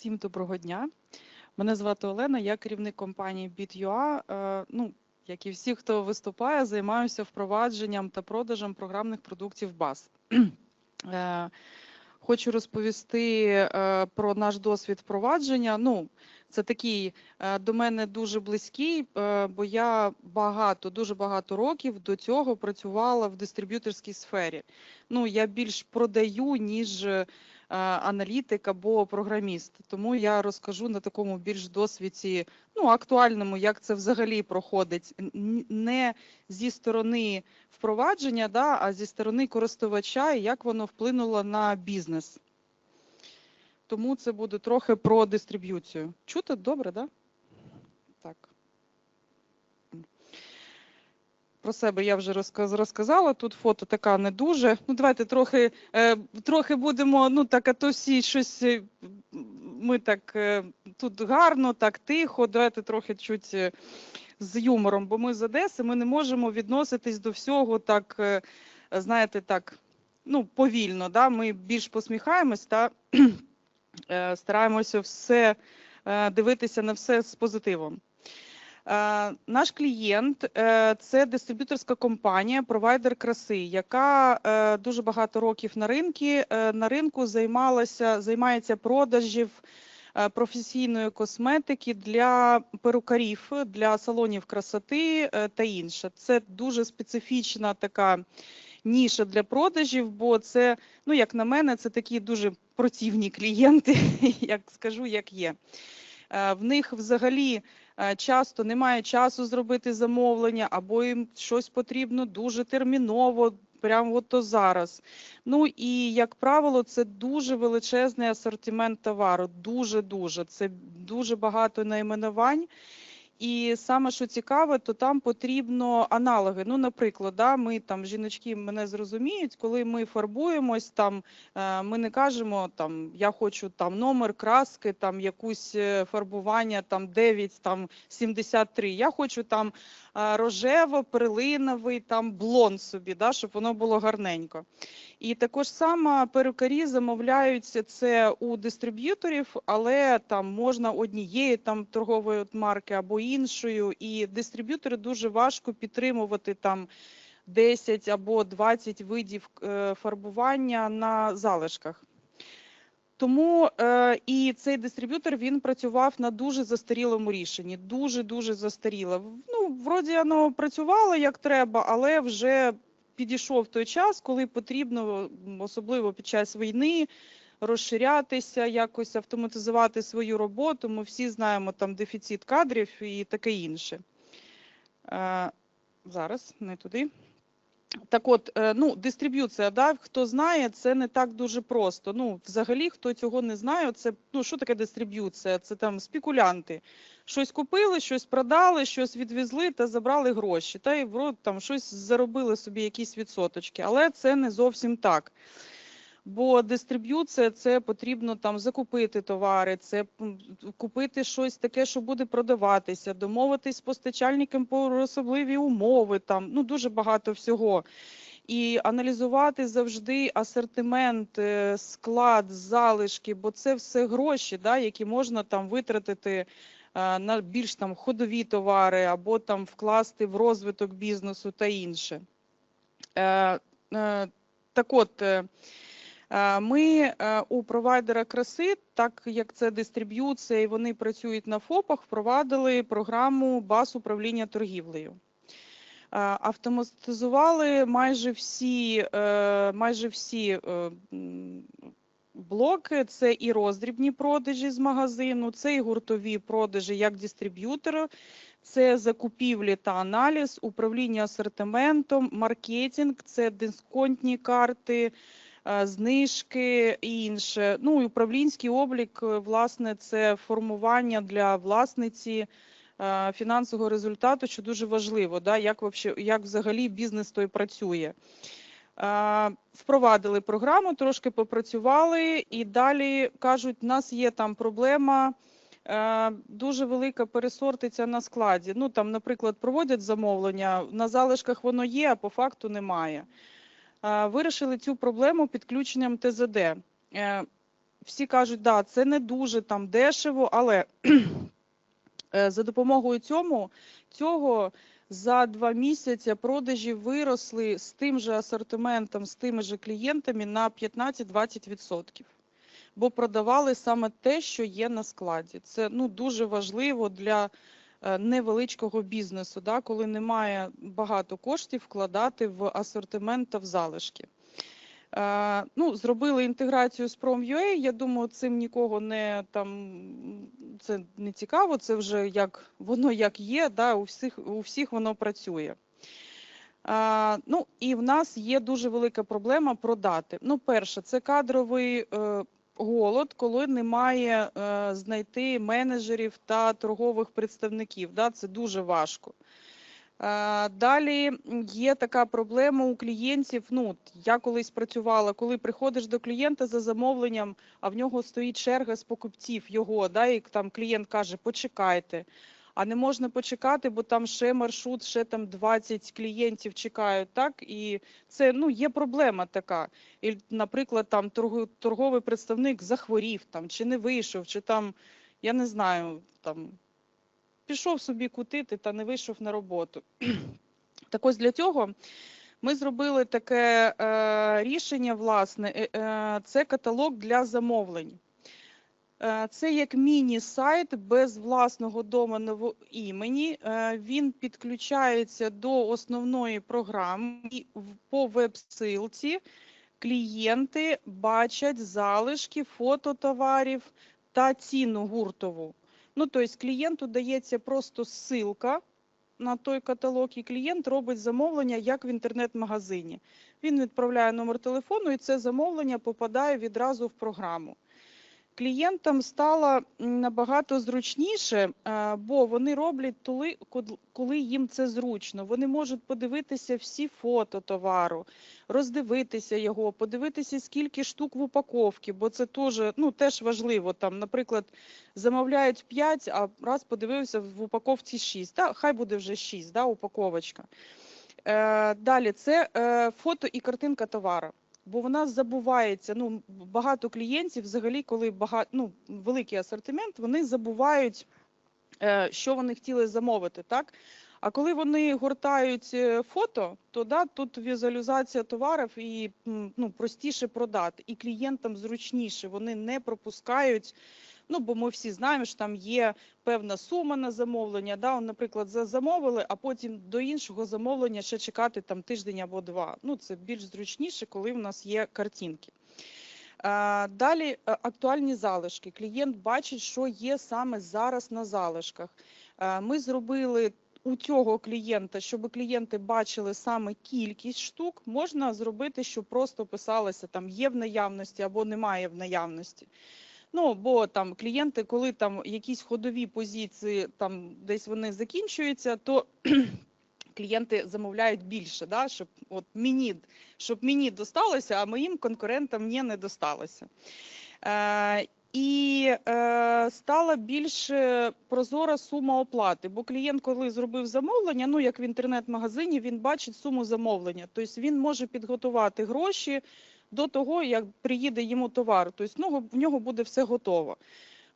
Всім доброго дня. Мене звати Олена, я керівник компанії BitUA. Е, Ну, як і всі, хто виступає, займаюся впровадженням та продажем програмних продуктів BAS. Е, Хочу розповісти е, про наш досвід впровадження. Ну, це такий до мене дуже близький, бо я багато, дуже багато років до цього працювала в дистриб'юторській сфері. Ну, я більш продаю, ніж аналітик або програміст. Тому я розкажу на такому більш досвіді, ну актуальному, як це взагалі проходить, не зі сторони впровадження, да, а зі сторони користувача і як воно вплинуло на бізнес. Тому це буде трохи про дистриб'юцію. Чути добре, да? Так. Про себе я вже розказ- розказала. Тут фото така не дуже. Ну, давайте трохи, е, трохи будемо, ну так, а то всі щось. е, Ми так е, тут гарно, так тихо. Давайте трохи чуть з юмором, бо ми з Одеси, ми не можемо відноситись до всього так, знаєте, так, ну, повільно. Да? Ми більш посміхаємось та стараємося все дивитися на все з позитивом. Е, Наш клієнт е, це дистриб'юторська компанія, провайдер краси, яка е, дуже багато років на ринку на ринку займалася займається продажів професійної косметики для перукарів, для салонів красоти та інше. Це дуже специфічна така ніша для продажів, бо це, ну як на мене, це такі дуже противні клієнти, як скажу, як є. В них взагалі часто немає часу зробити замовлення, або їм щось потрібно дуже терміново, прямо от то зараз. Ну і як правило, це дуже величезний асортимент товару. Дуже дуже. Це дуже багато найменувань. І саме що цікаве, то там потрібно аналоги. Ну, наприклад, да, ми там жіночки мене зрозуміють, коли ми фарбуємось, там е, ми не кажемо там я хочу там номер краски, там якусь е, фарбування, там 9, там 73. Я хочу там е, рожево, перлиновий, там блонд собі, да, щоб воно було гарненько. І також само перукарі замовляються це у дистриб'юторів, але там можна однієї там торгової марки або іншою. І дистриб'ютори дуже важко підтримувати там 10 або 20 видів е, фарбування на залишках. Тому е, і цей дистриб'ютор він працював на дуже застарілому рішенні. Дуже дуже застаріло. Ну, вроді воно працювало як треба, але вже підійшов той час, коли потрібно, особливо під час війни, розширятися, якось автоматизувати свою роботу. Ми всі знаємо там дефіцит кадрів і таке інше. Е, зараз не туди. Так от, е, ну, дистриб'юція, да, хто знає, це не так дуже просто. Ну, взагалі, хто цього не знає, це ну, що таке дистриб'юція? Це там спекулянти. Щось купили, щось продали, щось відвезли та забрали гроші. Та й рот там щось заробили собі якісь відсоточки. Але це не зовсім так. Бо дистриб'юція це потрібно там закупити товари, це купити щось таке, що буде продаватися, домовитись з постачальником про особливі умови, там ну дуже багато всього. І аналізувати завжди асортимент, е, склад, залишки, бо це все гроші, да, які можна там витратити е, на більш там ходові товари або там вкласти в розвиток бізнесу та інше. Е, е, так от. Е, Ми е, у провайдера краси, так як це дистриб'юція, і вони працюють на ФОПах, впровадили програму баз управління торгівлею. Е, Автоматизували майже всі, майже всі блоки. Це і роздрібні продажі з магазину, це і гуртові продажі як дистриб'ютора, це закупівлі та аналіз, управління асортиментом, маркетинг, це дисконтні карти знижки і інше. Ну і управлінський облік, е, власне, це формування для власниці е, фінансового результату, що дуже важливо, да, як, як взагалі бізнес той працює. Е, Впровадили програму, трошки попрацювали, і далі кажуть, у нас є там проблема. е, Дуже велика пересортиця на складі. Ну там, наприклад, проводять замовлення, на залишках воно є, а по факту немає. Е, Вирішили цю проблему підключенням ТЗД. Е, всі кажуть, да, це не дуже там дешево, але е, за допомогою цьому, цього за два місяці продажі виросли з тим же асортиментом, з тими же клієнтами на 15-20%. Бо продавали саме те, що є на складі. Це ну, дуже важливо для невеличкого бізнесу, да, коли немає багато коштів вкладати в асортимент та в залишки. Е, ну, зробили інтеграцію з Prom.ua, Я думаю, цим нікого не там це не цікаво. Це вже як воно як є. Да, у всіх у всіх воно працює. Е, ну і в нас є дуже велика проблема продати. Ну, перше, це кадровий е, голод, коли немає е, знайти менеджерів та торгових представників. Да, це дуже важко. Е, Далі є така проблема у клієнтів. Ну, я колись працювала, коли приходиш до клієнта за замовленням, а в нього стоїть черга з покупців його, да, і там клієнт каже, почекайте. А не можна почекати, бо там ще маршрут, ще там 20 клієнтів чекають, так? І це ну, є проблема така. І, наприклад, там торговий представник захворів там, чи не вийшов, чи там, я не знаю, там пішов собі кутити та не вийшов на роботу. Так ось для цього ми зробили таке е, рішення, власне, е, е, це каталог для замовлень. Е, Це як міні-сайт без власного доменного імені. Е, Він підключається до основної програми і по веб-силці клієнти бачать залишки фото товарів та ціну гуртову. Ну, тобто клієнту дається просто ссылка на той каталог, і клієнт робить замовлення як в інтернет-магазині. Він відправляє номер телефону, і це замовлення попадає відразу в програму. Клієнтам стало набагато зручніше, е, бо вони роблять код- коли їм це зручно. Вони можуть подивитися всі фото товару, роздивитися його, подивитися, скільки штук в упаковці, бо це теж, ну, теж важливо. Там, наприклад, замовляють 5, а раз подивився в упаковці 6. Та, хай буде вже 6, да, упаковочка. Е, далі це е, фото і картинка товару. Бо вона забувається. Ну, багато клієнтів, взагалі, коли багато, ну, великий асортимент, вони забувають, е, що вони хотіли замовити. Так? А коли вони гортають е, фото, то да, тут візуалізація товарів і ну, простіше продати. І клієнтам зручніше, вони не пропускають. Ну, бо ми всі знаємо, що там є певна сума на замовлення. Да? Наприклад, замовили, а потім до іншого замовлення ще чекати там тиждень або два. Ну, це більш зручніше, коли в нас є картинки. Далі е, актуальні залишки. Клієнт бачить, що є саме зараз на залишках. Ми зробили у цього клієнта, щоб клієнти бачили саме кількість штук, можна зробити, щоб просто писалося там є в наявності або немає в наявності. Ну, бо там клієнти, коли там якісь ходові позиції, там десь вони закінчуються, то клієнти замовляють більше, да, щоб от мені, щоб мені досталося, а моїм конкурентам мені не досталося. Е, і е, стала більш прозора сума оплати, бо клієнт, коли зробив замовлення, ну як в інтернет-магазині, він бачить суму замовлення. Тобто він може підготувати гроші до того, як приїде йому товар. Тобто ну, в нього буде все готово.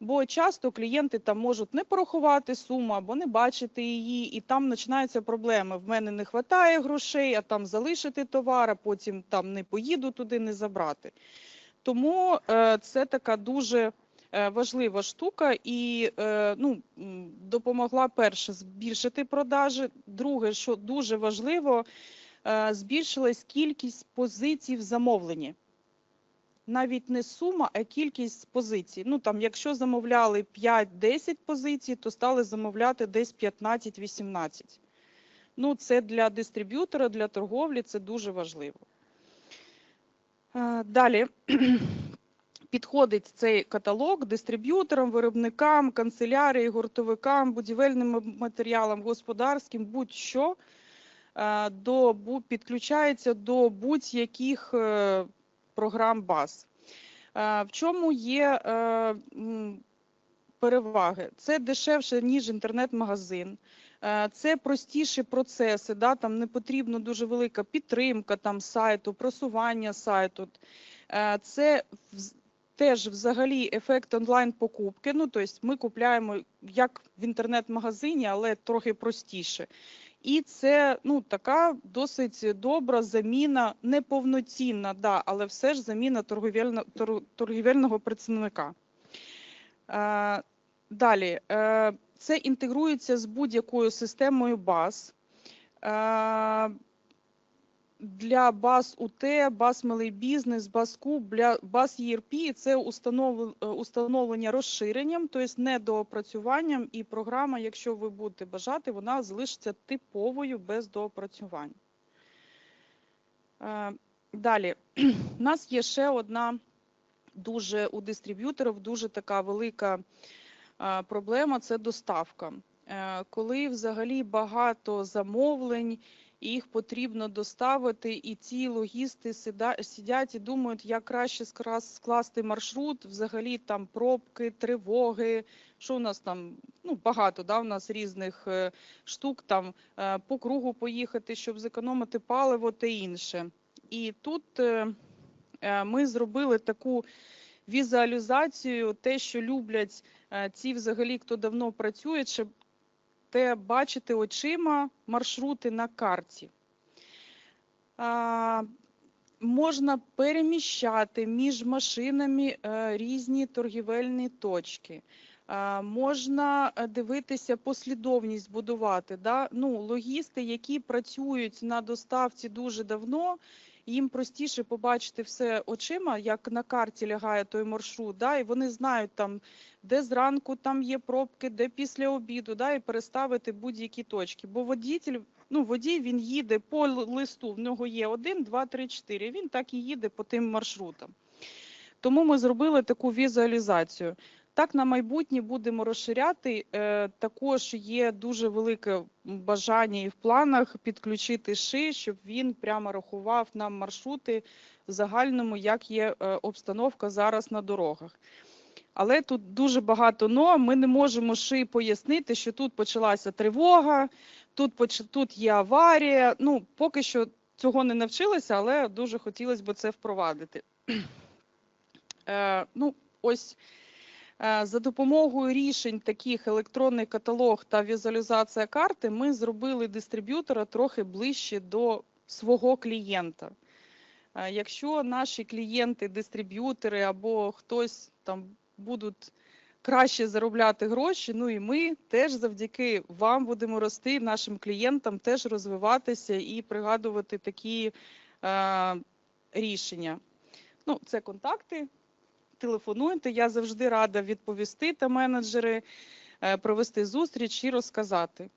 Бо часто клієнти там можуть не порахувати суму або не бачити її, і там починаються проблеми. В мене не вистачає грошей, а там залишити товар, а потім там не поїду туди, не забрати. Тому е, це така дуже е, важлива штука і е, ну, допомогла перше збільшити продажі. Друге, що дуже важливо, збільшилась кількість позицій в замовленні. Навіть не сума, а кількість позицій. Ну там, якщо замовляли 5-10 позицій, то стали замовляти десь 15-18. Ну, це для дистриб'ютора, для торговлі це дуже важливо. Е, Далі підходить цей каталог дистриб'юторам, виробникам, канцелярії, гуртовикам, будівельним матеріалам, господарським, будь-що е, до, підключається до будь-яких е, програм баз. Е, В чому є е, переваги? Це дешевше, ніж інтернет-магазин. Е, Це простіші процеси, да, там не потрібно дуже велика підтримка там, сайту, просування сайту. Е, Це теж взагалі ефект онлайн покупки. Ну, тобто ми купляємо як в інтернет-магазині, але трохи простіше. І це ну, така досить добра заміна, неповноцінна, да, але все ж заміна торгівельно, торгівельного представника. Е, далі, е, це інтегрується з будь-якою системою баз. Е, для баз УТ, баз малий бізнес, баз Куб, для баз ERP це е, установлення розширенням, тобто не доопрацюванням, і програма, якщо ви будете бажати, вона залишиться типовою без доопрацювань. Е, Далі, у нас є ще одна дуже у дистриб'юторів дуже така велика е, проблема це доставка. Коли взагалі багато замовлень, їх потрібно доставити, і ці логісти сидять і думають, як краще скласти маршрут, взагалі там пробки, тривоги. Що у нас там? Ну, багато да, у нас різних е, штук, там е, по кругу поїхати, щоб зекономити паливо та інше. І тут е, ми зробили таку візуалізацію, те, що люблять ці взагалі, хто давно працює, те бачити очима маршрути на карті. Можна переміщати між машинами е, різні торгівельні точки. Можна е, дивитися послідовність будувати. Да? Ну, логісти, які працюють на доставці дуже давно, їм простіше побачити все очима, як на карті лягає той маршрут, да? і вони знають там, де зранку там є пробки, де після обіду, да? і переставити будь-які точки. Бо водитель, ну, водій він їде по листу, в нього є 1, 2, 3, 4, він так і їде по тим маршрутам. Тому ми зробили таку візуалізацію. Так, на майбутнє будемо розширяти. Е, також є дуже велике бажання і в планах підключити ши, щоб він прямо рахував нам маршрути в загальному, як є е, обстановка зараз на дорогах. Але тут дуже багато но. Ми не можемо ши пояснити, що тут почалася тривога, тут, поч- тут є аварія. Ну, поки що цього не навчилися, але дуже хотілося б це впровадити. Е, ну, ось За допомогою рішень, таких електронний каталог та візуалізація карти, ми зробили дистриб'ютора трохи ближче до свого клієнта. Е, Якщо наші клієнти, дистриб'ютори або хтось там будуть краще заробляти гроші, ну і ми теж завдяки вам будемо рости, нашим клієнтам теж розвиватися і пригадувати такі е, рішення. Ну, це контакти телефонуйте. Я завжди рада відповісти та менеджери, е, провести зустріч і розказати.